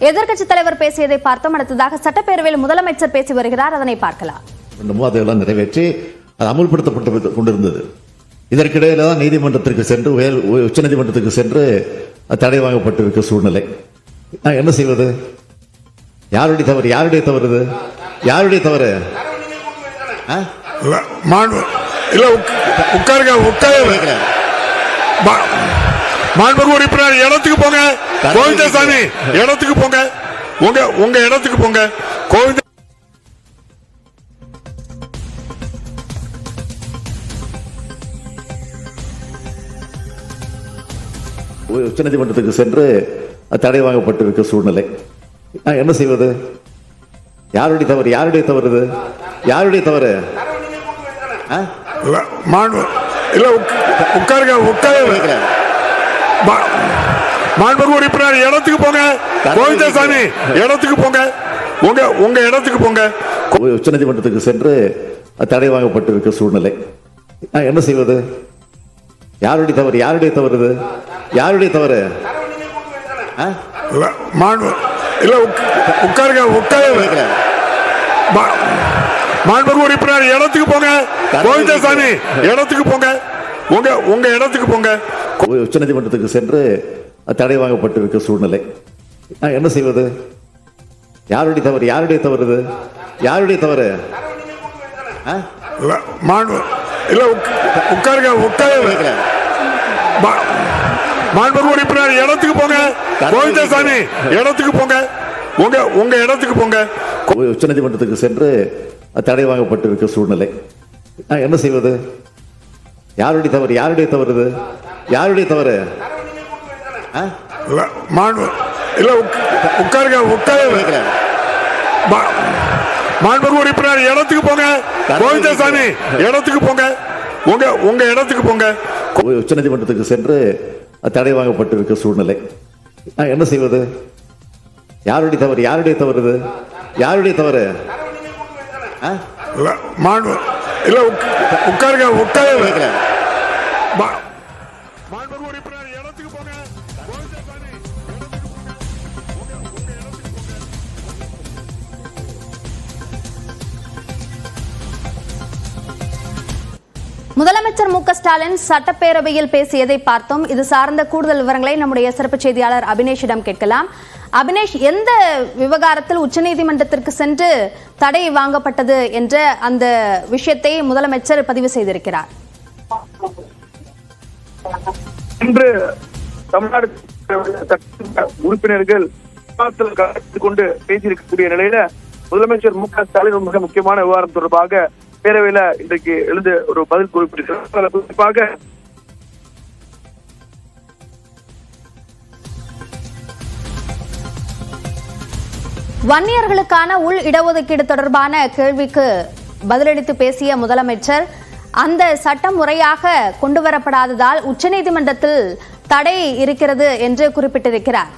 எதிர்க்கட்சி தலைவர் பேசியதை பார்த்தோம். அடுத்ததாக சட்டப்பேரவையில் முதலமைச்சர் பேசி வருகிறார். அதனை பார்க்கலாம். அதையெல்லாம் நிறைவேற்றி அது அமுல்படுத்தப்பட்டு கொண்டிருந்தது. இதற்கிடையில தான் நீதிமன்றத்திற்கு சென்று உயர் உச்ச நீதிமன்றத்துக்கு சென்று தடை வாங்கப்பட்டிருக்க சூழ்நிலை. நான் என்ன செய்வது? யாருடைய தவறு? யாருடைய தவறு இது? யாருடைய தவறு? ஆ? இல்ல, உட்காருங்க. மா- மாண்புமிகு உறுப்பினர் இடத்துக்கு போங்க. கோவிந்தசாமி இடத்துக்கு போங்க. உங்க உங்க இடத்துக்கு போங்க. கோவிந்த உச்ச நீதிமன்றத்துக்கு சென்று தடை வாங்கப்பட்டிருக்க சூழ்நிலை. நான் என்ன செய்வது? யாருடைய தவறு? யாருடைய தவறு இது? யாருடைய தவறு? இல்ல, உட்காருங்க. உட்காருங்க. மாண்புமிகு உறுப்பினர் இடத்துக்கு போங்க. கோவிந்தசாமி இடத்துக்கு போங்க. உங்க உங்க இடத்துக்கு போங்க. உச்ச நீதிமன்றத்துக்கு சென்று தடை வாங்கப்பட்டிருக்க சூழ்நிலை. நான் என்ன செய்வது? யாருடைய தவறு? யாருடைய தவறு இது? யாருடைய தவறு? இல்ல, உட்காருங்க உட்காருங்க. மாண்புமிகு உறுப்பினர் இடத்துக்கு போங்க. கோவிந்தசாமி இடத்துக்கு போங்க. உங்க உங்க இடத்துக்கு போங்க. உச்ச நீதிமன்றத்துக்கு சென்று தடை வாங்கப்பட்டிருக்க சூழ்நிலை. நான் என்ன செய்வது? யாருடைய தவறு? யாருடைய தவறு இது? யாருடைய தவறு? இல்ல, உட்காருங்க உட்காருங்க. மாண்புமிகு உறுப்பினர் இடத்துக்கு போங்க. கோவிந்தசாமி இடத்துக்கு போங்க. உங்க உங்க இடத்துக்கு போங்க. உச்ச நீதிமன்றத்துக்கு சென்று தடை வாங்கப்பட்டிருக்க சூழ்நிலை. நான் என்ன செய்வது? யாருடைய தவறு? யாருடைய தவறு இது? யாருடைய தவறு? இல்ல, மாண்பு இல்ல உக்- உட்காருங்க உட்காருங்க. கேட்கிறேன். மா- மாண்புமிகு உறுப்பினர் இடத்துக்கு போங்க. கோவிந்தசாமி இடத்துக்கு போங்க. உங்க உங்க இடத்துக்கு போங்க. உச்ச நீதிமன்றத்துக்கு சென்று தடை வாங்கப்பட்டிருக்க சூழ்நிலை. நான் என்ன செய்வது? யாருடைய தவறு? யாருடைய தவறு இது? யாருடைய தவறு? மாண்பு இல்ல உட்காருங்க உட்காருங்க. கேட்கிறேன். இடத்துக்கு போங்க. கோவிந்தசாமி முதலமைச்சர் மு க ஸ்டாலின் சட்டப்பேரவையில் பேசியதை பார்த்தோம். இது சார்ந்த கூடுதல் விவரங்களை நம்முடைய சிறப்பு செய்தியாளர் அபினேஷிடம் கேட்கலாம். அபினேஷ் எந்த விவகாரத்தில் உச்சநீதிமன்றத்திற்கு சென்று தடை வாங்கப்பட்டது என்ற அந்த விஷயத்தை முதலமைச்சர் பதிவு செய்திருக்கிறார்? இன்று தமிழ்நாடு உறுப்பினர்கள் விவாதத்தில் கலந்து கொண்டு பேசியிருக்கக்கூடிய நிலையில முதலமைச்சர் மு க ஸ்டாலின் மிக முக்கியமான விவகாரம் தொடர்பாக பேரவையில இன்றைக்கு எழுந்து ஒரு பதில் குறிப்பிட்டிருக்கிறார். குறிப்பாக வன்னியர்களுக்கான உள் இடஒதுக்கீடு தொடர்பான கேள்விக்கு பதிலளித்து பேசிய முதலமைச்சர் அந்த சட்டம் முறையாக கொண்டு வரப்படாததால் உச்சநீதிமன்றத்தில் தடை இருக்கிறது என்று குறிப்பிட்டிருக்கிறார்.